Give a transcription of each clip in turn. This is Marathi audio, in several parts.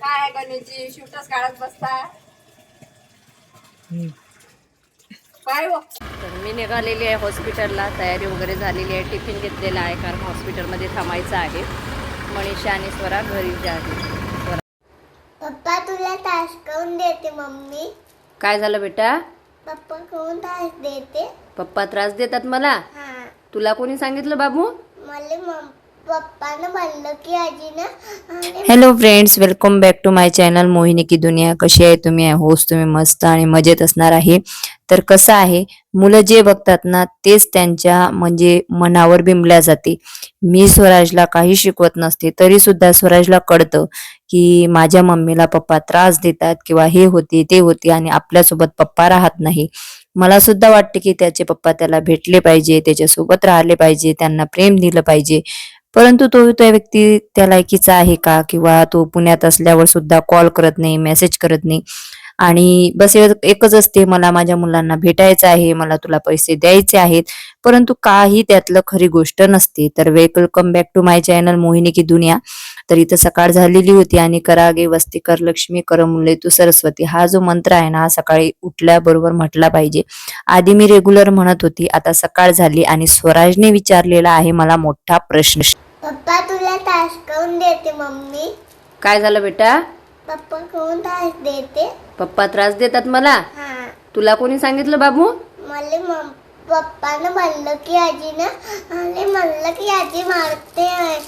काय गणेशजी? काढत बसता काय हो तर मी निघालेली आहे हॉस्पिटलला तयारी वगैरे झालेली आहे टिफिन घेतलेला आहे कारण हॉस्पिटलमध्ये थांबायचं आहे. मनीषा आणि स्वरा घरी जे आहे स्वरा पप्पा तुला तास करून देते मम्मी. काय झालं बेटा? पप्पा कोण तास देते. पप्पा त्रास देतात मला? हा. तुला कोणी सांगितलं बाबू? मला मम hello friends welcome back to my channel Mohini ki Duniya कशी आहे तुम्ही? आय होस्ट तुम्ही मस्त आणि मजेत असणार आहे. तर कसं आहे मुलं जे बघतात ना तेच त्यांच्या म्हणजे मनावर बिंबल्या जाते. मी स्वराजला काही शिकवत नसते तरी सुद्धा स्वराजला कळतं की माझ्या मम्मीला पप्पा त्रास देतात किंवा हे होते ते होते आणि आपल्यासोबत पप्पा राहत नाही. मला सुद्धा वाटते की त्याचे पप्पा त्याला भेटले पाहिजे त्याच्यासोबत राहिले पाहिजे त्यांना प्रेम दिलं पाहिजे. परंतु तो त्या व्यक्ती त्या लायकीचा आहे का? किंवा तो पुण्यात असल्यावर सुद्धा कॉल करत नाही मेसेज करत नाही. आणि बस एक- एकच असते मला माझ्या मुलांना भेटायचं आहे मला तुला पैसे द्यायचे आहेत. परंतु काही त्यातलं खरी गोष्ट नसते. तर welcome back to my channel Mohini ki Duniya. तर इथं सकाळ झालेली होती आणि करागे वस्ती कर लक्ष्मी कर मुले तू सरस्वती हा जो मंत्र आहे ना हा सकाळी उठल्याबरोबर म्हटला पाहिजे. आधी मी रेग्युलर म्हणत होती आता सकाळ झाली आणि स्वराजने विचारलेला आहे मला मोठा प्रश्न. पप्पा तुला देते मम्मी. काय झालं बेटा? पप्पा कोण तास देते पप्पा त्रास देतात मला हा तुला कोणी सांगितलं बाबू मला मम पप्पानं म्हणलं की आजीनं आणि म्हणलं की आजी मारते आहे.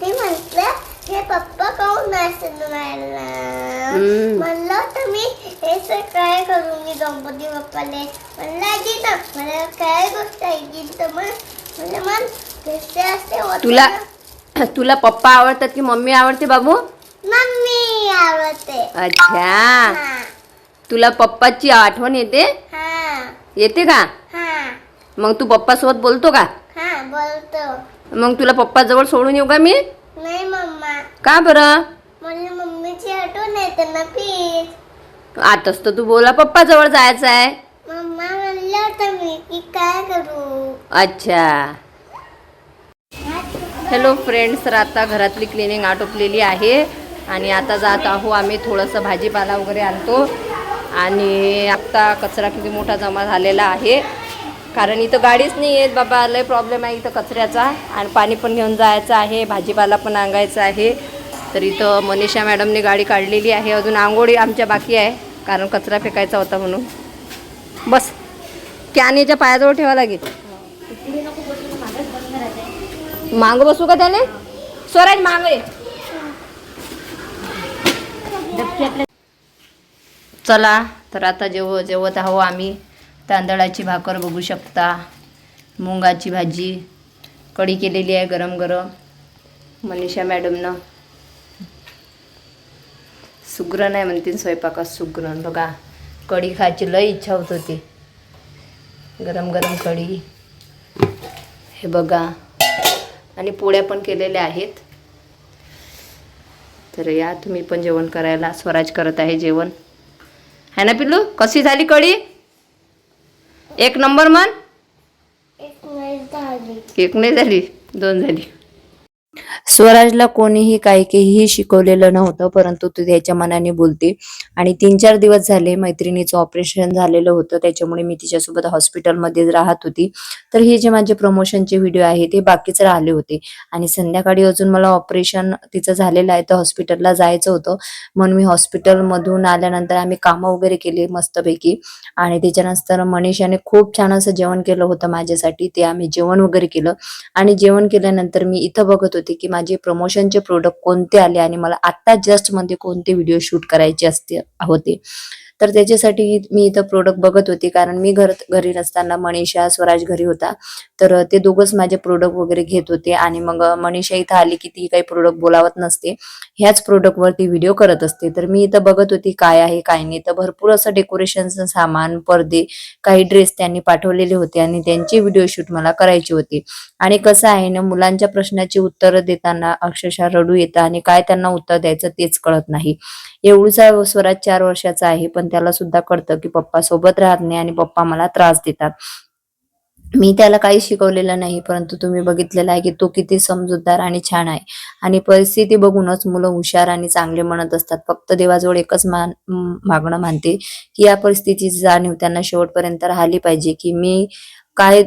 ते म्हटलं हे पप्पा काऊन नसेल हम्म. म्हणलं होतं मी हे सर काय करू मी गणपती बाप्पाले म्हणलं आजी ना मला काय गोष्ट ऐकली तर मग म्हणलं मन कसे असते होतं तुला ना. तुला पप्पा आवडतात की मम्मी आवडते बाबू मम्मी आवडते. अच्छा. हा. तुला पप्पाची आठवण येते? हा. येते का? हा. मग तू पप्पा सोबत बोलतो का? हा बोलतो. मग तुला पप्पा जवळ सोडून येऊ का मी? नाही मम्मा. का बरं? मला मम्मीची आठवण येते ना प्लीज आताच तर तू बोला पप्पा जवळ जायचं आहे मम्मा म्हणलं होतं मी की काय करू? अच्छा. हॅलो फ्रेंड्स तर आता घरातली क्लिनिंग आटोपलेली आहे. आणि आता जात आहो आम्ही थोडंसं भाजीपाला वगैरे आणतो. आणि आत्ता कचरा किती मोठा जमा झालेला आहे. कारण इथं गाडीच नाही येत बाबा लय प्रॉब्लेम आहे इथं कचऱ्याचा. आणि पाणी पण घेऊन जायचं आहे भाजीपाला पण आणायचा आहे. तर इथं मनीषा मॅडमने गाडी काढलेली आहे. अजून आंघोळी आमच्या बाकी आहे कारण कचरा फेकायचा होता म्हणून. बस. कॅनेच्या पायाजवळ ठेवा लागेल. मांग बसू का त्याने? स्वराज मांग चला तर आता जेव जेवत आहो आम्ही. तांदळाची भाकर बघू शकता. मुंगाची भाजी. कढी केलेली आहे गरम गरम मनीषा मॅडमनं. सुग्रण आहे म्हणतील स्वयंपाकात सुग्रण बघा कढी खायची लय इच्छा होत होती. गरम गरम कढी. हे बघा. आणि पोळ्या पण केलेल्या आहेत. तर या तुम्ही पण जेवण करायला स्वराज करत आहे जेवण. है ना पिल्लू? कशी झाली कढी? एक नंबर मन? एक नाही झाली. दोन झाली. स्वराजला कोणीही काही काहीही शिकवलेलं नव्हतं परंतु तू त्याच्या मनाने बोलते. आणि तीन चार दिवस झाले मैत्रिणीचं ऑपरेशन झालेलं होतं त्याच्यामुळे मी तिच्यासोबत हॉस्पिटलमध्ये राहत होती. तर हे जे माझे प्रमोशनचे व्हिडिओ आहे ते बाकीच राहिले होते. आणि संध्याकाळी अजून मला ऑपरेशन तिचं झालेलं आहे तर हॉस्पिटलला जायचं होतं. म्हणून मी हॉस्पिटलमधून आल्यानंतर आम्ही कामं वगैरे केली मस्तपैकी. आणि त्याच्यानंतर मनीषाने खूप छान असं जेवण केलं होतं माझ्यासाठी ते आम्ही जेवण वगैरे केलं. आणि जेवण केल्यानंतर मी इथं बघत होते की म्हणजे प्रमोशनचे प्रोडक्ट कोणते आले आणि मला आत्ता जस्टमध्ये कोणते व्हिडिओ शूट करायचे असते होते. तर त्याच्यासाठी मी इथं प्रोडक्ट बघत होते. कारण मी घर घरी नसताना मनीषा स्वराज घरी होता. तर ते दोघंच माझे प्रोडक्ट वगैरे घेत होते. आणि मग मनीषा इथं आली की ती काही प्रोडक्ट बोलावत नसते. ह्याच प्रोडक्टवर ती व्हिडिओ करत असते. तर मी इथं बघत होती काय आहे काय नाही. तर भरपूर असं डेकोरेशनचं सामान पडदे काही ड्रेस त्यांनी पाठवलेले होते. आणि त्यांची व्हिडिओ शूट मला करायची होती. आणि कसं आहे ना मुलांच्या प्रश्नाची उत्तरं देताना अक्षरशः रडू येतं. आणि काय त्यांना उत्तर द्यायचं तेच कळत नाही. एवढा स्वराज चार वर्षाचा आहे पण त्याला सुद्धा कळतं की पप्पा सोबत राहत नाही आणि पप्पा मला त्रास देतात. मी त्याला काही शिकवलेलं नाही परंतु तुम्ही बघितलेलं आहे की तो किती समजूतदार आणि छान आहे. आणि परिस्थिती बघूनच मुलं हुशार आणि चांगले म्हणत असतात. फक्त देवाजवळ एकच मान मागणं मानते की या परिस्थितीची जाणीव त्यांना शेवटपर्यंत राहिली पाहिजे की मी काय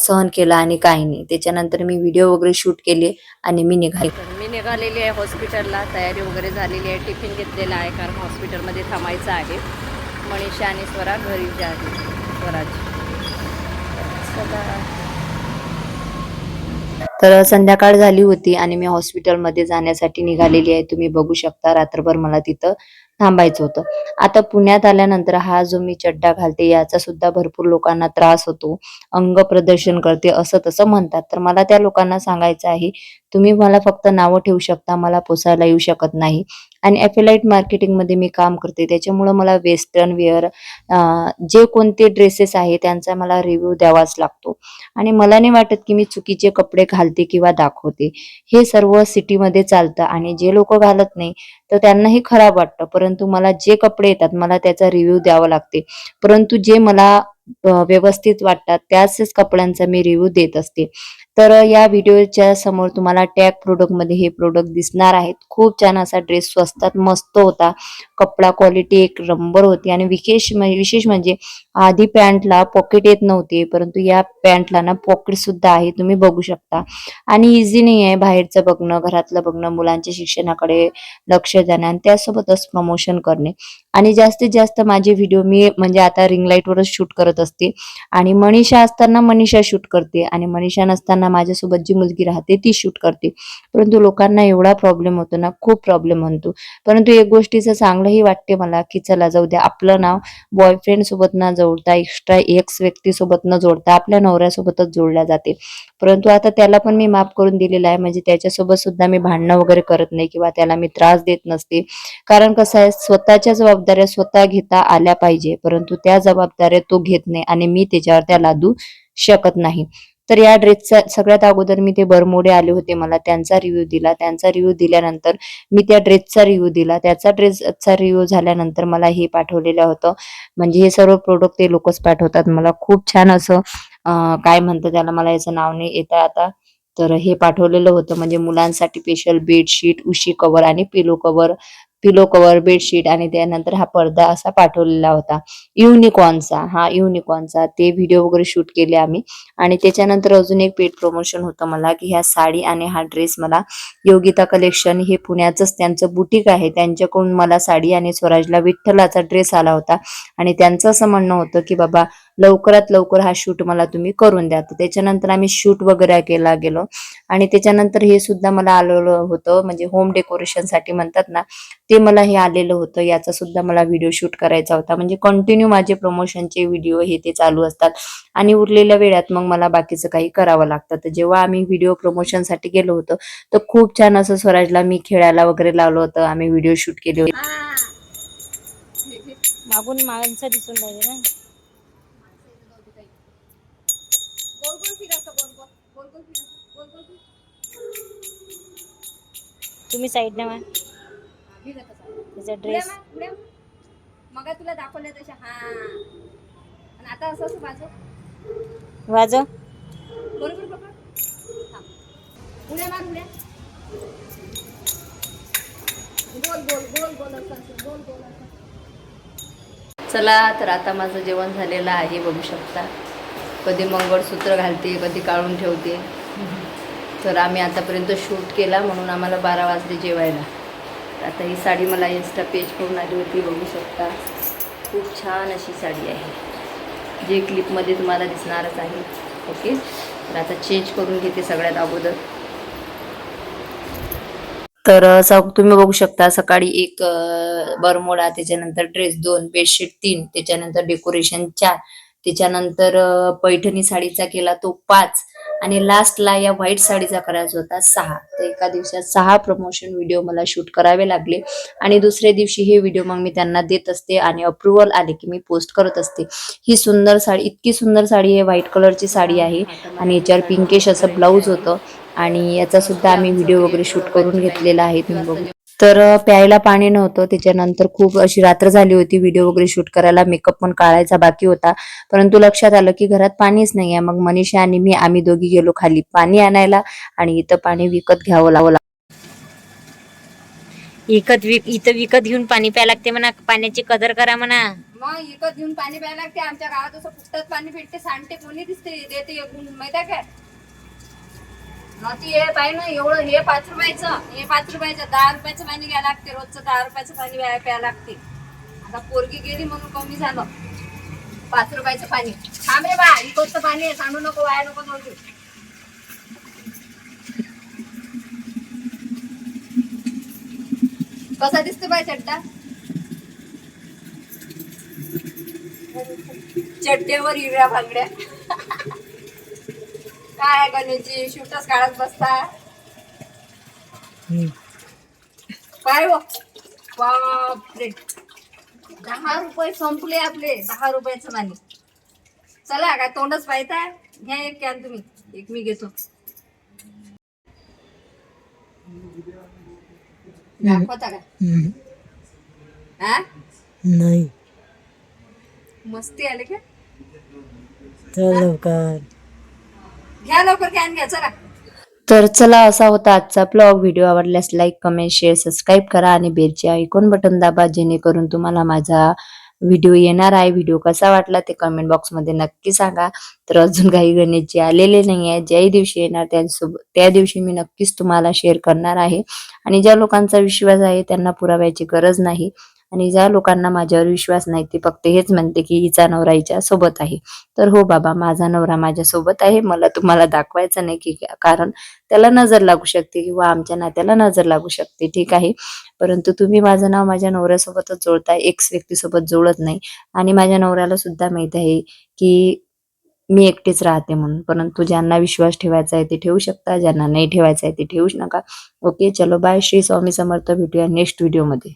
सहन केलं आणि काय नाही. त्याच्यानंतर मी व्हिडिओ वगैरे शूट केले आणि मी निघाले. मी निघालेली आहे हॉस्पिटलला तयारी वगैरे झालेली आहे टिफिन घेतलेला आहे कारण हॉस्पिटलमध्ये थांबायचं आहे. मनीषा आणि स्वरा घरी जे. आहे स्वराज तर संध्याकाळ झाली होती आणि मी हॉस्पिटलमध्ये जाण्यासाठी निघालेली आहे. तुम्ही बघू शकता रात्रभर मला तिथं थांबायचं होतं. आता पुण्यात आल्यानंतर हा जो मी चड्डा घालते याचा सुद्धा भरपूर लोकांना त्रास होतो अंग प्रदर्शन करते असं तसं म्हणतात. तर मला त्या लोकांना सांगायचं आहे तुम्ही मला फक्त नावं ठेवू शकता मला पोसायला येऊ शकत नाही. आणि ॲफिलाईट मार्केटिंगमध्ये मी काम करते त्याच्यामुळं मला वेस्टर्न वेअर जे कोणते ड्रेसेस आहे त्यांचा मला रिव्ह्यू द्यावाच लागतो. आणि मला नाही वाटत की मी चुकीचे कपडे घालते किंवा दाखवते. हे सर्व सिटीमध्ये चालतं आणि जे लोक घालत नाही तर त्यांनाही खराब वाटतं. परंतु मला जे कपडे येतात मला त्याचा रिव्ह्यू द्यावा लागते. परंतु जे मला व्यवस्थित वाटतात त्याच कपड्यांचा मी रिव्ह्यू देत असते. तर या व्हिडिओच्या समोर तुम्हाला टॅग प्रोडक्टमध्ये हे प्रोडक्ट दिसणार आहेत. खूप छान असा ड्रेस स्वस्तात मस्त होता. कपडा क्वालिटी एक नंबर होती. आणि विशेष विशेष म्हणजे आधी पॅन्टला पॉकेट येत नव्हते परंतु या पॅन्टला ना पॉकेट सुद्धा आहे तुम्ही बघू शकता. आणि इझी नाही आहे बाहेरचं बघणं घरातलं बघणं मुलांच्या शिक्षणाकडे लक्ष देणं आणि त्यासोबतच प्रमोशन करणे. आणि जास्तीत जास्त माझे व्हिडिओ मी म्हणजे आता रिंग लाईटवरच शूट करत असते. आणि मनीषा असताना मनीषा शूट करते आणि मनीषा नसताना माझ्यासोबत जी मुलगी राहते ती शूट करते. परंतु लोकांना एवढा प्रॉब्लेम होतो ना खूप प्रॉब्लेम म्हणतो. परंतु एक गोष्टीचं चांगलंही वाटते मला की चला जाऊ द्या आपलं नाव बॉयफ्रेंड सोबत न जोडता एक्स्ट्रा एक्स व्यक्तीसोबत न जोडता आपल्या नवऱ्यासोबतच जोडल्या जाते. परंतु आता त्याला पण मी माफ करून दिलेला आहे. म्हणजे त्याच्यासोबत सुद्धा मी भांडणं वगैरे करत नाही किंवा त्याला मी त्रास देत नसते. कारण कसं आहे स्वतःच्या जबाबदाऱ्या स्वतः घेता आल्या पाहिजे. परंतु त्या जबाबदाऱ्या तो घेत नाही आणि मी त्याच्यावर त्या लादू शकत नाही. तर या ड्रेसचा सगळ्यात अगोदर मी ते बरमोडे आले होते मला. त्यांचा रिव्ह्यू दिला. त्यांचा रिव्ह्यू दिल्यानंतर मी त्या ड्रेसचा रिव्ह्यू दिला. त्याचा ड्रेसचा रिव्ह्यू झाल्यानंतर मला हे पाठवलेलं होतं. म्हणजे हे सर्व प्रोडक्ट ते लोकच पाठवतात. मला खूप छान असं काय म्हणतं त्याला? मला याचं नाव नाही येतं आता. तर हे पाठवलेलं होतं. म्हणजे मुलांसाठी स्पेशल बेडशीट उशी कवर आणि pillow cover pillow cover bedsheet आणि त्यानंतर हा पडदा असा पाठवलेला होता. युनिकॉनचा हा युनिकॉनचा ते व्हिडिओ वगैरे शूट केले आम्ही. आणि त्याच्यानंतर अजून एक पेड प्रमोशन होतं मला की ह्या साडी आणि हा ड्रेस मला योगिता कलेक्शन हे पुण्याचंच त्यांचं बुटीक आहे. त्यांच्याकडून मला साडी आणि स्वराजला विठ्ठलाचा ड्रेस आला होता. आणि त्यांचं असं म्हणणं होतं की बाबा लवकरात लवकर हा शूट मला तुम्ही करून द्या. तर त्याच्यानंतर आम्ही शूट वगैरे केला गेलो. आणि त्याच्यानंतर हे सुद्धा मला आलेलं होतं. म्हणजे होम डेकोरेशनसाठी म्हणतात ना ते मला हे आलेलं होतं. याचा सुद्धा मला व्हिडिओ शूट करायचा होता. म्हणजे कंटिन्यू माझे प्रमोशनचे व्हिडिओ हे ते चालू असतात. आणि उरलेल्या वेळात मग मला बाकीचं काही करावं लागतं. तर जेव्हा आम्ही व्हिडिओ प्रमोशनसाठी गेलो होतो तर खूप छान असं स्वराजला मी खेळायला वगैरे लावलं होतं. आम्ही व्हिडिओ शूट केले होते. मागून माणसं दिसून राहिले ना. तुम्ही साईड ना ड्रेस. मग तुला दाखवल्या तशा हा. आणि आता असं असं बाजू वाजव. बरोबर पकड. उड्या मार उड्या गोल गोल गोल गोल असं असं गोल गोल असं. चला तर आता माझं जेवण झालेलं आहे बघू शकता. कधी मंगळसूत्र घालते कधी काढून ठेवते. तर आम्ही आतापर्यंत शूट केला म्हणून आम्हाला बारा वाजले जेवायला. आता ही साडी मला इन्स्टा पेज करून आली होती बघू शकता. खूप छान अशी साडी आहे. जे क्लिपमध्ये तुम्हाला दिसणारच आहे. ओके तर आता चेंज करून घेते सगळ्यात अगोदर. तर तुम्ही बघू शकता सकाळी एक बरमोडा त्याच्यानंतर ड्रेस दोन बेडशीट तीन त्याच्यानंतर डेकोरेशन चार त्याच्यानंतर पैठणी साडीचा केला तो पाच आणि लास्टला या व्हाईट साडीचा करायचा होता सहा. तर एका दिवसात सहा प्रमोशन व्हिडिओ मला शूट करावे लागले. आणि दुसऱ्या दिवशी हे व्हिडिओ मग मी त्यांना देत असते आणि अप्रुव्हल आले की मी पोस्ट करत असते. ही सुंदर साडी इतकी सुंदर साडी आहे व्हाईट कलरची साडी आहे. आणि याच्यावर पिंकेश असं ब्लाऊज होतं. आणि याचा सुद्धा आम्ही व्हिडिओ वगैरे शूट करून घेतलेला आहे. तुम्ही बघू तर प्यायला पाणी नव्हतं. त्याच्यानंतर खूप अशी रात्र झाली होती. व्हिडिओ वगैरे शूट करायला मेकअप पण काढायचा बाकी होता. परंतु लक्षात आलं की घरात पाणीच नाहीये. मग मनीषा आणि मी आम्ही दोघी गेलो खाली पाणी आणायला आणि इथं पाणी विकत घ्यावं लागलं विकत विक इथं विकत घेऊन पाणी प्यायला लागते म्हणा. पाण्याची कदर करा म्हणा. मग विकत घेऊन पाणी प्यायला लागते. आमच्या गावात असं फुकटात पाणी भेटते. सांडते कोणी दिसते देते माहिती आहे काय? ती हे पाय ना एवढं हे पाच रुपयाचं हे पाच रुपयाचं दहा रुपयाचं पाणी घ्यायला लागते रोजचं दहा रुपयाचं पाणी प्यायला प्यायला लागते. आता पोरगी गेली म्हणून कमी झालं. पाच रुपयाचं पाणी. थांब रे बा इकडचं पाणी आहे सांडू नको वाया नको जाऊ कसा दिसतो बाय चट्टा चड्ड्यावर हिरव्या भांगड्या. काय गणेशजी? शूटच काढत बसता. काय हो बापरे. दहा रुपये संपले आपले. दहा रुपयाचं पाणी चला काय तोंडच पाहताय? घ्या एक कॅन तुम्ही. एक मी घेतो. दाखवता का? हा? नाही. मस्ती आले का? चल लवकर. घ्या लवकर कॅन घ्या चला. तर चला असा होता आजचा ब्लॉग व्हिडिओ आवडल्यास लाईक कमेंट शेअर सबस्क्राईब करा आणि बेलचे आयकॉन बटन दाबा जेणेकरून तुम्हाला माझा व्हिडिओ येणार आहे. व्हिडिओ कसा वाटला ते कमेंट बॉक्समध्ये नक्की सांगा. तर अजून काही गणेशजी आलेले नाही आहे ज्याही दिवशी येणार त्यासोबत त्या दिवशी मी नक्कीच तुम्हाला शेअर करणार आहे. आणि ज्या लोकांचा विश्वास आहे त्यांना पुराव्याची गरज नाही. आणि ज्या लोकांना माझ्यावर विश्वास नाही ते फक्त हेच म्हणते की हिचा नवरा हिच्या सोबत आहे. तर हो बाबा माझा नवरा माझ्या सोबत आहे. मला तुम्हाला दाखवायचं नाही की कारण त्याला नजर लागू शकते किंवा आमच्या नात्याला नजर लागू शकते. ठीक आहे. परंतु तुम्ही माझं नाव माझ्या नवऱ्यासोबतच जोडताय. एक्स व्यक्तीसोबत जोडत नाही. आणि माझ्या नवऱ्याला सुद्धा माहीत आहे की मी एकटीच राहते म्हणून. परंतु ज्यांना विश्वास ठेवायचा आहे ते ठेवू शकता. ज्यांना नाही ठेवायचा आहे ते ठेवूच नका. ओके चलो बाय श्री स्वामी समर्थ. भेटूया नेक्स्ट व्हिडिओमध्ये